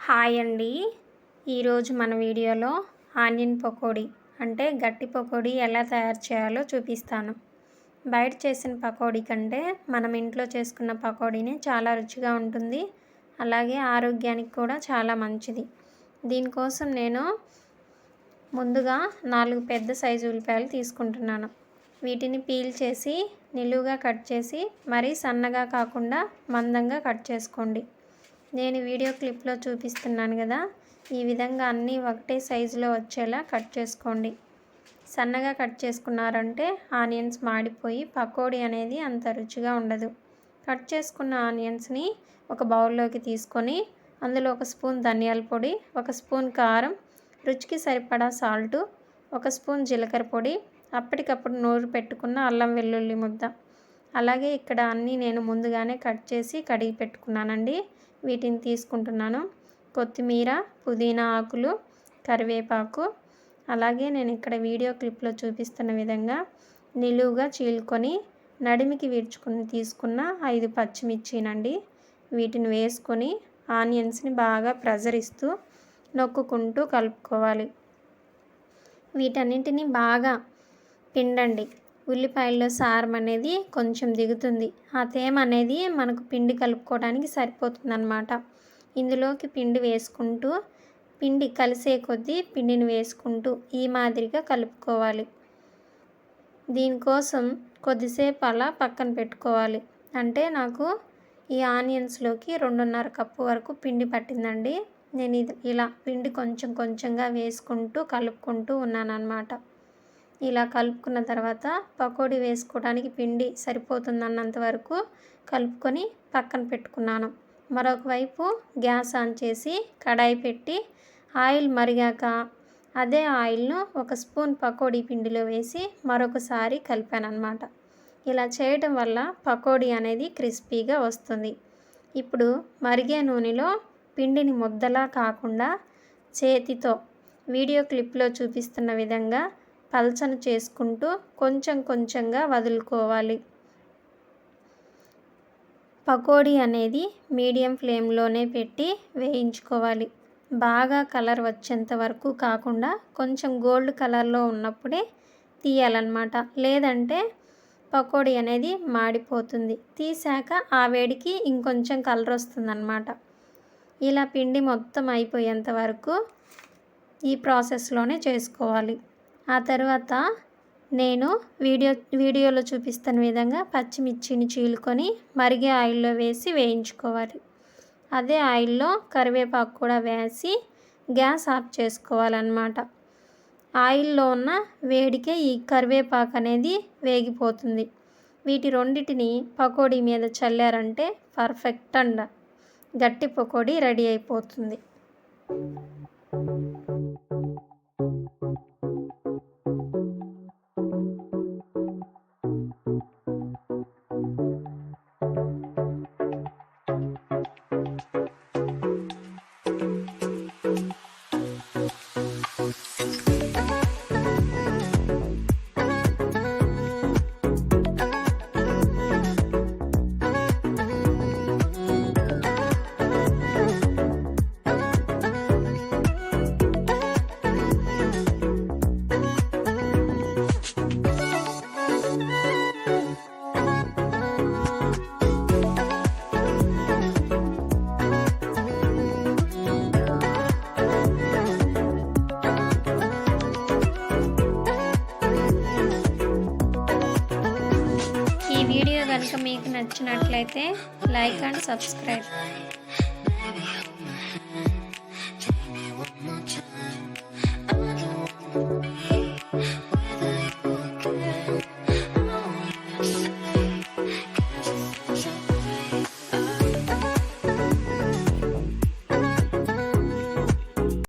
Hi అండి. ఈరోజు మన వీడియోలో ఆనియన్ పకోడీ అంటే గట్టి పకోడీ ఎలా తయారు చేయాలో చూపిస్తాను. బయట చేసిన పకోడీ కంటే మనం ఇంట్లో చేసుకున్న పకోడీనే చాలా రుచిగా ఉంటుంది. అలాగే ఆరోగ్యానికి కూడా చాలా మంచిది. దీనికోసం నేను ముందుగా నాలుగు పెద్ద సైజు ఉల్లిపాయలు తీసుకుంటున్నాను. వీటిని పీల్ చేసి నిలువుగా కట్ చేసి మరీ సన్నగా కాకుండా మందంగా కట్ చేసుకోండి. నేను వీడియో క్లిప్లో చూపిస్తున్నాను కదా. ఈ విధంగా అన్నీ ఒకటే సైజులో వచ్చేలా కట్ చేసుకోండి. సన్నగా కట్ చేసుకున్నారంటే ఆనియన్స్ మాడిపోయి పకోడీ అనేది అంత రుచిగా ఉండదు. కట్ చేసుకున్న ఆనియన్స్ని ఒక బౌల్లోకి తీసుకొని అందులో ఒక స్పూన్ ధనియాల పొడి ఒక స్పూన్ కారం రుచికి సరిపడా సాల్టు ఒక స్పూన్ జీలకర్ర పొడి అప్పటికప్పుడు నూరు పెట్టుకున్న అల్లం వెల్లుల్లి ముద్ద. అలాగే ఇక్కడ అన్నీ నేను ముందుగానే కట్ చేసి కడిగి పెట్టుకున్నానండి. వీటిని తీసుకుంటున్నాను. కొత్తిమీర పుదీనా ఆకులు కరివేపాకు. అలాగే నేను ఇక్కడ వీడియో క్లిప్లో చూపిస్తున్న విధంగా నిలువుగా చీలుకొని నడిమికి విడుచుకుని తీసుకున్న ఐదు పచ్చిమిర్చినండి. వీటిని వేసుకొని ఆనియన్స్ని బాగా ప్రెజర్ ఇస్తూ నొక్కుకుంటూ కలుపుకోవాలి. వీటన్నింటిని బాగా పిండండి. ఉల్లిపాయల్లో సారం అనేది కొంచెం దిగుతుంది. ఆ తేమ అనేది మనకు పిండి కలుపుకోవడానికి సరిపోతుందన్నమాట. ఇందులోకి పిండి వేసుకుంటూ పిండి కలిసే కొద్దీ పిండిని వేసుకుంటూ ఈ మాదిరిగా కలుపుకోవాలి. దీనికోసం కొద్దిసేపు అలా పక్కన పెట్టుకోవాలి. అంటే నాకు ఈ ఆనియన్స్లోకి రెండున్నర కప్పు వరకు పిండి పట్టిందండి. నేను ఇది ఇలా పిండి కొంచెం కొంచెంగా వేసుకుంటూ కలుపుకుంటూ ఉన్నాను అన్నమాట ఇలా కలుపుకున్న తర్వాత పకోడీ వేసుకోవడానికి పిండి సరిపోతుందన్నంత వరకు కలుపుకొని పక్కన పెట్టుకున్నాను. మరొక వైపు గ్యాస్ ఆన్ చేసి కడాయి పెట్టి ఆయిల్ మరిగాక అదే ఆయిల్ను ఒక స్పూన్ పకోడీ పిండిలో వేసి మరొకసారి కలిపాను అనమాట ఇలా చేయటం వల్ల పకోడీ అనేది క్రిస్పీగా వస్తుంది. ఇప్పుడు మరిగే నూనెలో పిండిని ముద్దలా కాకుండా చేతితో వీడియో క్లిప్లో చూపిస్తున్న విధంగా పల్చన చేసుకుంటూ కొంచెం కొంచెంగా వదులుకోవాలి. పకోడీ అనేది మీడియం ఫ్లేమ్లోనే పెట్టి వేయించుకోవాలి. బాగా కలర్ వచ్చేంత వరకు కాకుండా కొంచెం గోల్డ్ కలర్లో ఉన్నప్పుడే తీయాలన్నమాట. లేదంటే పకోడీ అనేది మాడిపోతుంది. తీసాక ఆ వేడికి ఇంకొంచెం కలర్ వస్తుందన్నమాట. ఇలా పిండి మొత్తం అయిపోయేంత వరకు ఈ ప్రాసెస్లోనే చేసుకోవాలి. ఆ తర్వాత నేను వీడియో వీడియోలో చూపిస్తున్న విధంగా పచ్చిమిర్చిని చీలుకొని మరిగే ఆయిల్లో వేసి వేయించుకోవాలి. అదే ఆయిల్లో కరివేపాకు కూడా వేసి గ్యాస్ ఆఫ్ చేసుకోవాలన్నమాట. ఆయిల్లో ఉన్న వేడికే ఈ కరివేపాకు అనేది వేగిపోతుంది. వీటి రెండిటిని పకోడీ మీద చల్లారంటే పర్ఫెక్ట్ అండ. గట్టి పకోడీ రెడీ అయిపోతుంది. వీడియో కనుక మీకు నచ్చినట్లయితే లైక్ అండ్ సబ్స్క్రైబ్.